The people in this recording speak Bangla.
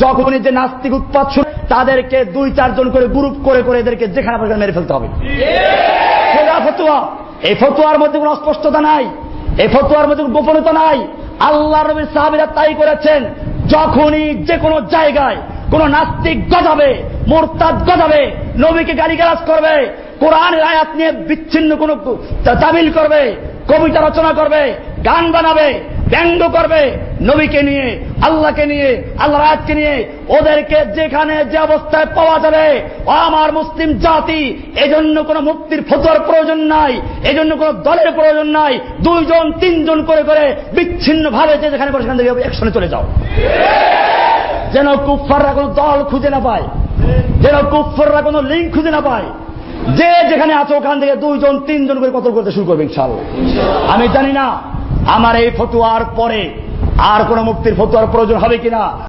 যখনই যে নাস্তিক উৎপাদ শুরু তাদেরকে দুই, চারজন করে গ্রুপ করে করে এদেরকে যেখানে পারে মেরে ফেলতে হবে। ফতুয়া। এই ফতুয়ার মধ্যে কোনো অস্পষ্টতা নাই। এই ফতুয়ার মধ্যে কোনো গোপনতা নাই। আল্লাহ নবীর সাহাবিরা তাই করেছেন, যখনই যে কোনো জায়গায় কোন নাস্তিক গজাবে, মোরতাদ গজাবে, নবীকে গালিগালাজ করবে, কোরআনের আয়াত নিয়ে বিচ্ছিন্ন কোন তামিল করবে, কবিতা রচনা করবে, গান বানাবে ব্যঙ্গ করবে নবীকে নিয়ে, আল্লাহকে নিয়ে, আল্লাহ রাজকে নিয়ে। ওদেরকে যেখানে যে অবস্থায় পাওয়া যাবে আমার মুসলিম জাতি, এজন্য কোনো মুক্তির ফতোয়ার প্রয়োজন নাই, এজন্য কোনো দলের প্রয়োজন নাই। দুইজন, তিনজন করে করে বিচ্ছিন্ন ভাবে যে যেখানে পারে সেখান থেকে একসঙ্গে চলে যাও। যেন কুফাররা কোনো দল খুঁজে না পায়, যেন কুফাররা কোনো লিঙ্ক খুঁজে না পায়। যে যেখানে আছে ওখান থেকে দুইজন, তিনজন করে কতল করতে শুরু করবে ইনশাআল্লাহ। আমি জানি না আমার এই ফতুয়ার পরে আর কোন মুক্তির ফতুয়ার প্রয়োজন হবে কিনা?